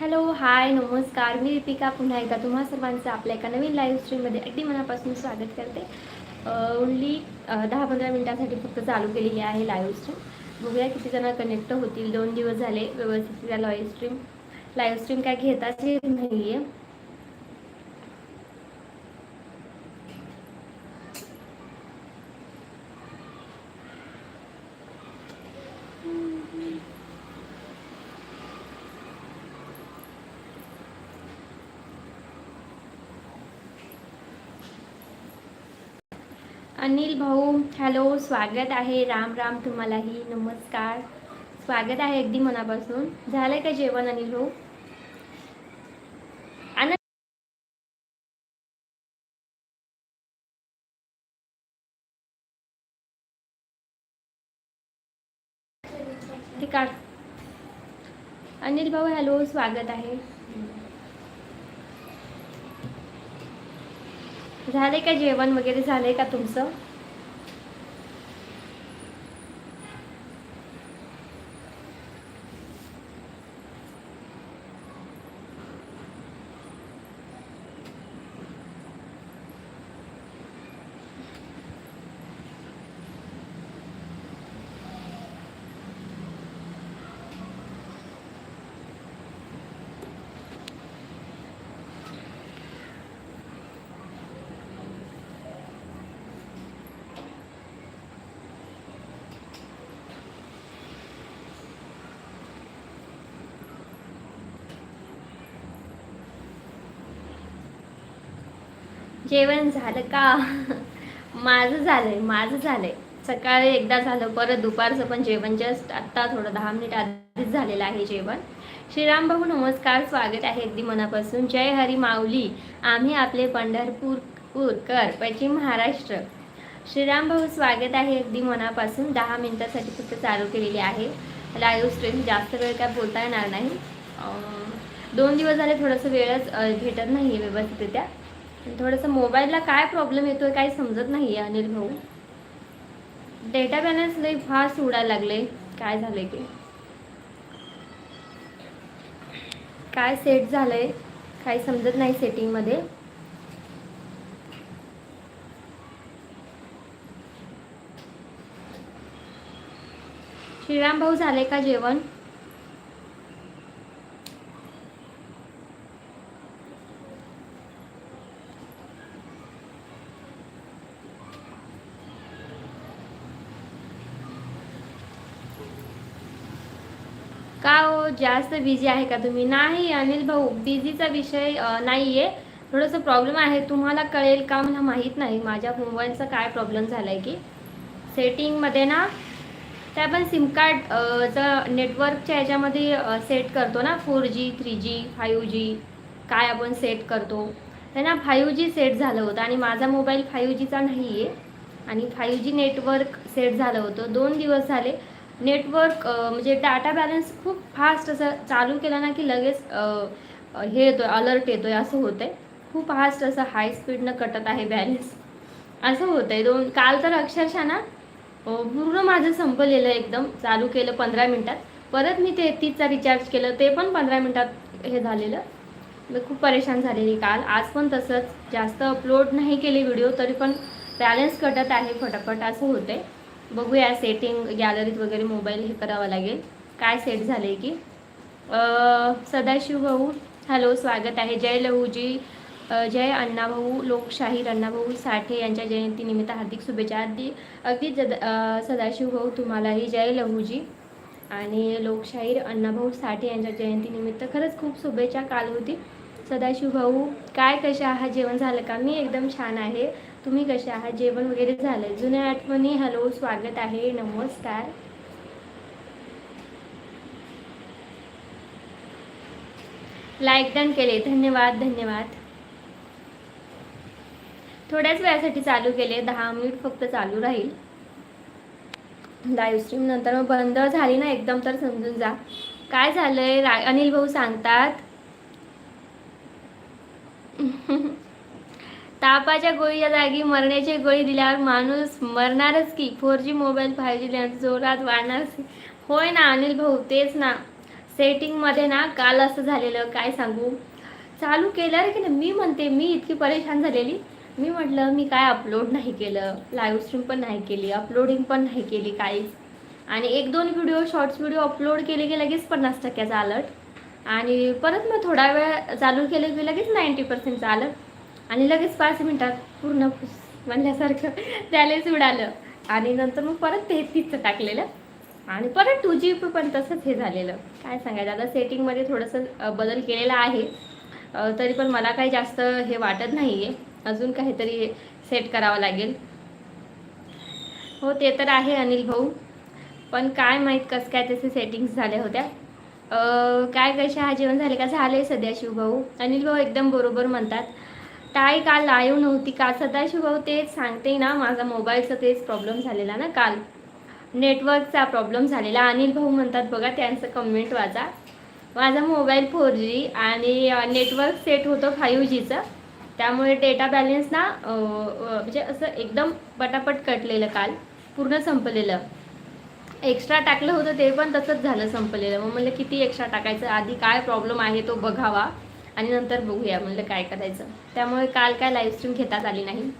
Hello hi नमस्कार. मी रिपिका पुन्हा एकदा तुम्हा सर्वांचं आपल्या एका नवीन लाईव्ह स्ट्रीममध्ये अगदी मनापासून स्वागत करते. ओनली दहा पंधरा मिनिटासाठी फक्त चालू केलेली आहे लाईव्ह स्ट्रीम बघूया किती जण कनेक्ट होतील. दोन दिवस झाले व्यवस्थित लाईव्ह स्ट्रीम लाईव्ह स्ट्रीम काय घेताच येत नाही आहे अनिल भाऊ हॅलो स्वागत आहे. राम राम तुम्हालाही. नमस्कार. स्वागत आहे अगदी मनापासून. झालंय का जेवण अनिल भाऊ? ते काढ. अनिल भाऊ हॅलो स्वागत आहे. झाले का जेवण वगैरे झाले का तुमचं? जेवण झालं का? माझं झालंय माझं झालंय. सकाळी एकदा झालं परत दुपारचं पण जेवण. जस्ट आत्ता थोडं दहा मिनिट आधीच झालेलं आहे जेवण. श्रीराम भाऊ नमस्कार. स्वागत आहे अगदी मनापासून. जय हरी माऊली. आम्ही आपले पंढरपूर पूरकर पश्चिम महाराष्ट्र. श्रीराम भाऊ स्वागत आहे अगदी मनापासून. दहा मिनिटासाठी फक्त चालू केलेली आहे. लाईव्ह स्ट्रीम जास्त वेळ काय बोलता येणार नाही. दोन दिवस झाले थोडंसं वेळच भेटत नाही आहे व्यवस्थितरित्या. थोडंसं मोबाईलला काय प्रॉब्लेम येतोय काही समजत नाही आहे अनिल भाऊ. डेटा बॅलन्स लई फास्ट उडायला लागले. काय झालंय की काय सेट झालंय? काही समजत नाही सेटिंगमध्ये श्रीराम भाऊ झाले का जेवण? का हो? जास्त बिझी आहे का तुम्ही? नाही अनिल भाऊ बिझीचा विषय नाही आहे थोडंसं प्रॉब्लेम आहे. तुम्हाला कळेल का मला माहीत नाही? माझ्या मोबाईलचा काय प्रॉब्लेम झाला आहे की सेटिंगमध्ये ना ते आपण सिम कार्ड जर नेटवर्कच्या ह्याच्यामध्ये सेट करतो ना. Four G three G five G काय आपण सेट करतो. ते ना फाईव्ह जी सेट झालं होतं आणि माझा मोबाईल फाईव्ह जीचा नाही आहे आणि फाईव्ह जी नेटवर्क सेट झालं होतं. दोन दिवस झाले. नेटवर्क म्हणजे डाटा बॅलन्स खूप फास्ट असं चालू केलं ना की लगेच हे येतो आहे अलर्ट येतो आहे असं होतं आहे खूप फास्ट असं हाय स्पीडनं कटत आहे बॅलन्स असं होतं आहे दोन काल तर अक्षरशः ना पूर्ण माझं संपलेलं एकदम चालू केलं पंधरा मिनटात. परत मी ते तीसचा रिचार्ज केलं ते पण पंधरा मिनटात हे झालेलं. मी खूप परेशान झालेली काल. आज पण तसंच. जास्त अपलोड नाही केले व्हिडिओ तरी पण बॅलन्स कटत आहे फटाफट असं होतं आहे बघूया सेटिंग गॅलरीत वगैरे मोबाईल हे करावं लागेल. काय सेट झाले की? सदाशिव भाऊ हॅलो स्वागत आहे. जय लहूजी. जय अण्णाभाऊ लोकशाहीर अण्णाभाऊ साठे यांच्या जयंतीनिमित्त हार्दिक शुभेच्छा. अगदी अगदी जद सदाशिव भाऊ तुम्हालाही जय लहूजी. आणि लोकशाहीर अण्णाभाऊ साठे यांच्या जयंतीनिमित्त खरंच खूप शुभेच्छा. काल होती. सदाशिव भाऊ काय कसे आहात? जेवण झालं का? मी एकदम छान आहे. तुम्ही कसे आहात? जेवण वगैरे झालं. जुन्या आठवणी हॅलो स्वागत आहे नमस्कार. लाईक डन केले. धन्यवाद धन्यवाद. थोड्याच वेळासाठी चालू केले. दहा मिनिट फक्त चालू राहील. लाईव्ह स्ट्रीम नंतर मग बंद झाली ना एकदम तर समजून जा. काय झालंय? रा अनिल भाऊ सांगतात. तापाच्या गोळीच्या जागी मरण्याची गोळी दिल्यावर माणूस मरणारच की. Four G mobile five G जोरात वाढणारच होय ना अनिल भाऊ तेच ना. सेटिंगमध्ये ना काल असं झालेलं काय सांगू? चालू केलं रे की नाही? मी म्हणते मी इतकी परेशान झालेली. मी म्हटलं मी काय अपलोड नाही केलं. लाईव्ह स्ट्रीम पण नाही केली अपलोडिंग पण नाही केली काहीच. आणि एक दोन व्हिडिओ शॉर्ट्स व्हिडिओ अपलोड केले की लगेच पन्नास टक्क्याचा अलर्ट आणि परत मग थोडा वेळ चालू केलं की लगेच नाईंटी पर्सेंटचा अलर्ट आणि लगेच पाच मिनटात पूर्ण फुस म्हणल्यासारखं त्यालाच उडालं. आणि नंतर मग परत ते तिथं टाकलेलं. आणि परत टू जी पण तसंच हे झालेलं. काय सांगायचं? आता सेटिंगमध्ये थोडंसं बदल केलेला आहे. तरी पण मला काही जास्त हे वाटत नाही आहे अजून काहीतरी सेट करावं लागेल. हो ते तर आहे अनिल भाऊ. पण काय माहीत कसं काय त्याचे सेटिंग्स झाल्या होत्या. काय कशा हा जेवण झाले? का झाले सध्या शिवभाऊ? अनिल भाऊ एकदम बरोबर म्हणतात. ताई काल लाईव्ह नव्हती का सदाशिव भाऊ तेच सांगते ना माझा मोबाईलचा तेच प्रॉब्लेम झालेला ना काल. नेटवर्कचा प्रॉब्लेम झालेला. अनिल भाऊ म्हणतात बघा त्यांचं कमेंट वाचा. माझा मोबाईल फोर जी आणि नेटवर्क सेट होतं फाईव्ह जीचं त्यामुळे डेटा बॅलेन्स ना म्हणजे असं एकदम पटापट कटलेलं काल. पूर्ण संपलेलं. एक्स्ट्रा टाकलं होतं ते पण तसंच झालं संपलेलं. मग म्हणलं किती एक्स्ट्रा टाकायचं? आधी काय प्रॉब्लेम आहे तो बघावा. आणि नंतर बघूया म्हणलं काय करायचं. त्यामुळे काल काय लाईव्ह स्ट्रीम घेतात आली नाही.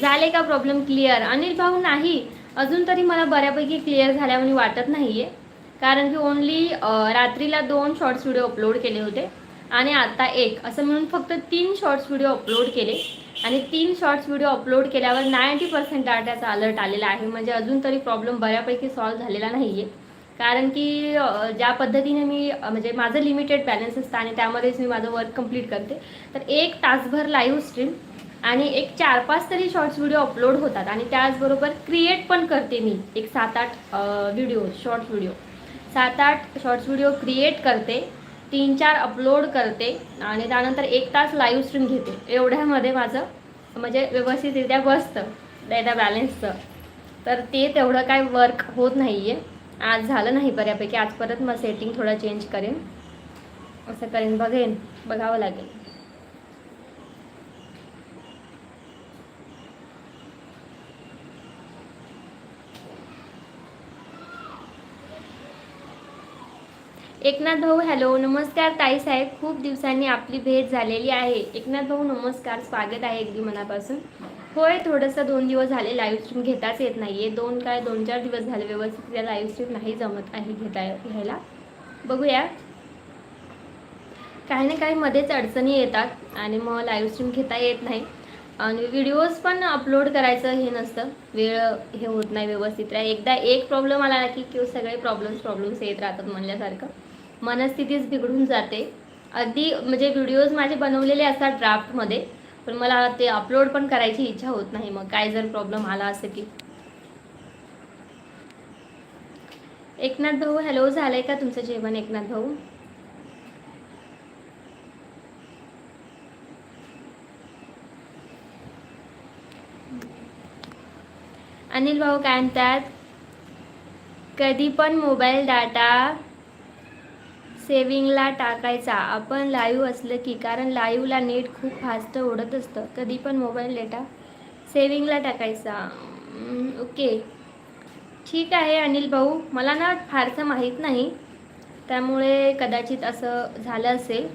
झाले का प्रॉब्लेम क्लिअर अनिल भाऊ नाही. अजून तरी मला बऱ्यापैकी क्लिअर झाल्या म्हणून वाटत नाही आहे कारण की ओनली रात्रीला दोन शॉर्ट्स व्हिडिओ अपलोड केले होते. आणि आता एक. असं म्हणून फक्त तीन शॉर्ट्स व्हिडिओ अपलोड केले. आणि तीन शॉर्ट्स व्हिडिओ अपलोड केल्यावर नाईंटी पर्सेंट डाटाचा अलर्ट आलेला आहे. म्हणजे अजून तरी प्रॉब्लेम बऱ्यापैकी सॉल्व्ह झालेला नाही आहे कारण की ज्या पद्धतीने मी म्हणजे माझं लिमिटेड बॅलन्स असतं आणि त्यामध्येच मी माझं वर्क कंप्लीट करते तर एक तासभर लाईव्ह स्ट्रीम आणि एक चार पाच तरी शॉर्ट्स व्हिडिओ अपलोड होतात आणि त्याचबरोबर क्रिएट पण करते मी एक सात आठ व्हिडिओ शॉर्ट्स व्हिडिओ सात आठ शॉर्ट्स व्हिडिओ क्रिएट करते तीन चार अपलोड करते आणि त्यानंतर एक तास लाईव्ह स्ट्रीम घेते. एवढ्यामध्ये माझं म्हणजे व्यवस्थितरित्या बसतं त्या बॅलन्सचं तर ते तेवढं काय वर्क होत नाही आहे आज झालं नाही बऱ्यापैकी. आज परत मग सेटिंग थोडा चेंज करेन. असं करेन. बघेन. बघावं लागेल. एकनाथ भाऊ हॅलो. नमस्कार ताई साहेब. खूप दिवसांनी आपली भेट झालेली आहे. एकनाथ भाऊ नमस्कार. स्वागत आहे अगदी मनापासून. होय थोडंसं दोन दिवस झाले लाईव्ह स्ट्रीम घेताच येत नाही आहे दोन काय दोन चार दिवस झाले व्यवस्थित त्या लाईव्ह स्ट्रीम नाही जमत आहे घेता घ्यायला. बघूया. काही ना काही मध्येच अडचणी येतात आणि मग लाईव्ह स्ट्रीम घेता येत नाही. आणि व्हिडिओज पण अपलोड करायचं हे नसतं. वेळ हे होत नाही व्यवस्थित. राह एकदा एक प्रॉब्लेम आला ना की किंवा सगळे प्रॉब्लेम्स प्रॉब्लेम्स येत राहतात म्हणल्यासारखं. मनस्थितीच बिघडून जाते. अगदी म्हणजे व्हिडिओज माझे बनवलेले असतात ड्राफ्टमध्ये पण मला ते अपलोड पण करायची इच्छा होत नाही. मग काय जर प्रॉब्लेम आला असं की. एकनाथ भाऊ हॅलो झालंय का तुमचं जेवण एकनाथ भाऊ? अनिल भाऊ काय म्हणतात? कधी पण मोबाईल डाटा सेविंगला टाकायचा. आपण लाईव्ह असलं की कारण लाईव्हला नेट खूप फास्ट ओढत असतं. कधी पण मोबाईल डेटा सेविंगला टाकायचा. ओके. ठीक आहे अनिल भाऊ. मला ना फारसं माहीत नाही. त्यामुळे कदाचित असं झालं असेल.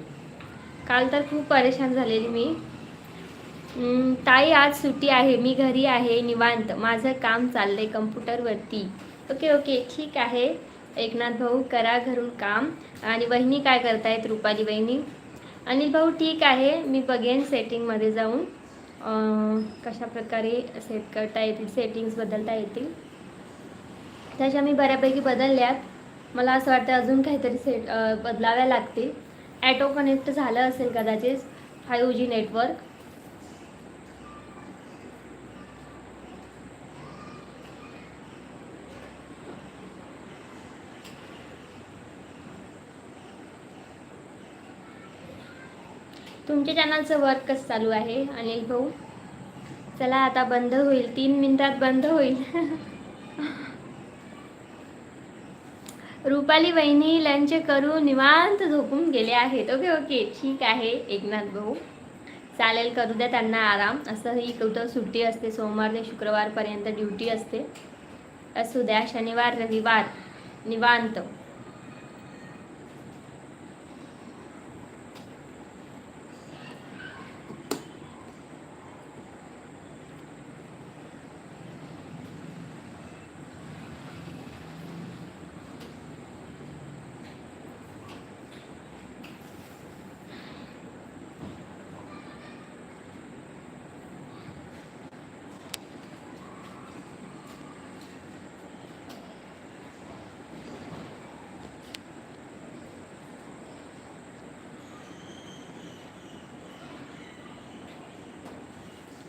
काल तर खूप परेशान झालेली मी. ताई आज सुट्टी आहे. मी घरी आहे निवांत. माझं काम चाललंय कम्प्युटरवरती. Okay okay. ठीक आहे. एकनाथ भाऊ करा घरून काम. आणि वहिनी काय करतायत? रुपाली वहिनी. अनिल भाऊ ठीक आहे. मी बघेन सेटिंगमध्ये जाऊन. कशाप्रकारे कशा प्रकारे सेट करता येतील सेटिंग्स बदलता येतील. त्याच्या मी बऱ्यापैकी बदलल्यात. मला असं वाटतं अजून काहीतरी सेट बदलाव्या लागतील. ॲटो कनेक्ट झालं असेल कदाचित फाईव्ह जी नेटवर्क तुमच्या चॅनलचं वर्क कसं चालू आहे? अनिल भाऊ? चला आता बंद होईल. तीन मिनिटात बंद होईल. रुपाली वहिनी लंच करून निवांत झोपून गेले आहेत. ओके ओके ठीक आहे एकनाथ भाऊ. चालेल करू द्या त्यांना आराम. असंही कुठं सुट्टी असते. सोमवार ते शुक्रवारपर्यंत ड्युटी असते. असू द्या शनिवार रविवार. निवांत.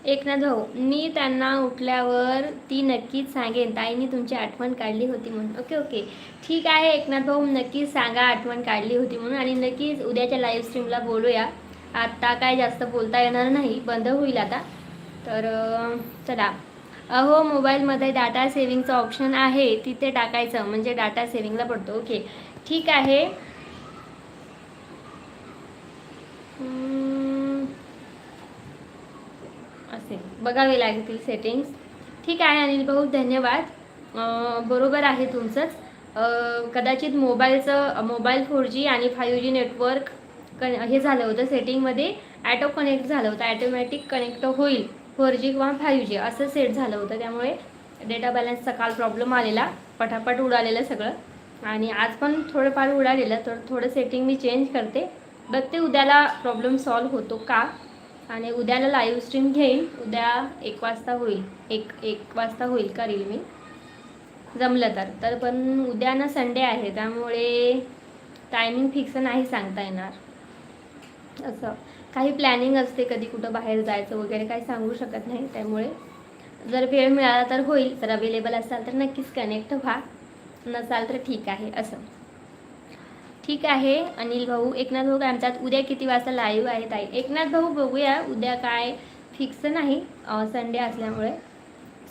एकनाथ भाऊ मी त्यांना उठल्यावर ती नक्कीच सांगेन. ताईंनी तुमची आठवण काढली होती म्हणून. Okay okay. ठीक आहे एकनाथ भाऊ नक्कीच सांगा आठवण काढली होती म्हणून. आणि नक्कीच उद्याच्या लाईव्ह स्ट्रीमला बोलूया. आत्ता काय जास्त बोलता येणार नाही. बंद होईल आता. तर चला. अहो मोबाईलमध्ये डाटा सेविंगचं ऑप्शन आहे. तिथे टाकायचं. म्हणजे डाटा सेविंगला पडतो. ओके. ठीक आहे हम्म. असे बघावे लागतील सेटिंग्स ठीक आहे अनिल भाऊ धन्यवाद. बरोबर आहे तुमचंच. कदाचित मोबाईलचं मोबाईल फोर जी आणि फायू जी नेटवर्क कन हे झालं होतं सेटिंगमध्ये ॲटो कनेक्ट झालं होतं. ॲटोमॅटिक कनेक्ट होईल. फोर जी किंवा फायू जी असं सेट झालं होतं. त्यामुळे डेटा बॅलन्सचा काल प्रॉब्लेम आलेला. पटापट उडालेलं सगळं. आणि आज पण थोडंफार उडालेलं. तर थोडं सेटिंग मी चेंज करते. बघते उद्याला प्रॉब्लेम सॉल्व होतो का? आणि उद्याला लाईव्ह स्ट्रीम घेईन. उद्या एक वाजता होईल. एक एक वाजता होईल करील मी? जमलं तर. तर पण उद्या ना संडे आहे. त्यामुळे टायमिंग फिक्स नाही सांगता येणार. असं. काही प्लॅनिंग असते कधी कुठं बाहेर जायचं वगैरे काही सांगू शकत नाही. त्यामुळे जर वेळ मिळाला तर होईल. जर अवेलेबल असाल तर नक्कीच कनेक्ट व्हा. नसाल तर ठीक आहे. असं. ठीक आहे. अनिल भाऊ एकनाथ भाऊ काय म्हणतात उद्या किती वाजता लाईव्ह आहे ताई? एकनाथ भाऊ बघूया उद्या काय फिक्स नाही संडे असल्यामुळे.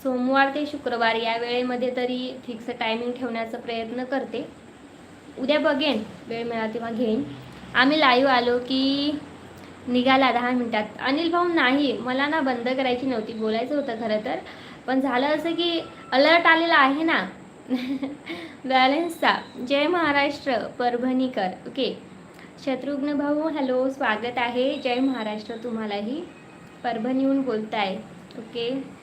सोमवार ते शुक्रवार या वेळेमध्ये तरी फिक्स टायमिंग ठेवण्याचा प्रयत्न करते. उद्या बघेन वेळ मिळाला तेव्हा घेईन. आम्ही लाईव्ह आलो की निघाला दहा मिनटात. अनिल भाऊ नाही मला ना बंद करायची नव्हती बोलायचं होतं खरं तर. पण झालं असं की अलर्ट आलेला आहे ना बॅलन्सचा जय महाराष्ट्र परभणीकर. ओके. शत्रुघ्न भाऊ हॅलो स्वागत आहे. जय महाराष्ट्र तुम्हालाही. परभणीहून बोलताय. ओके.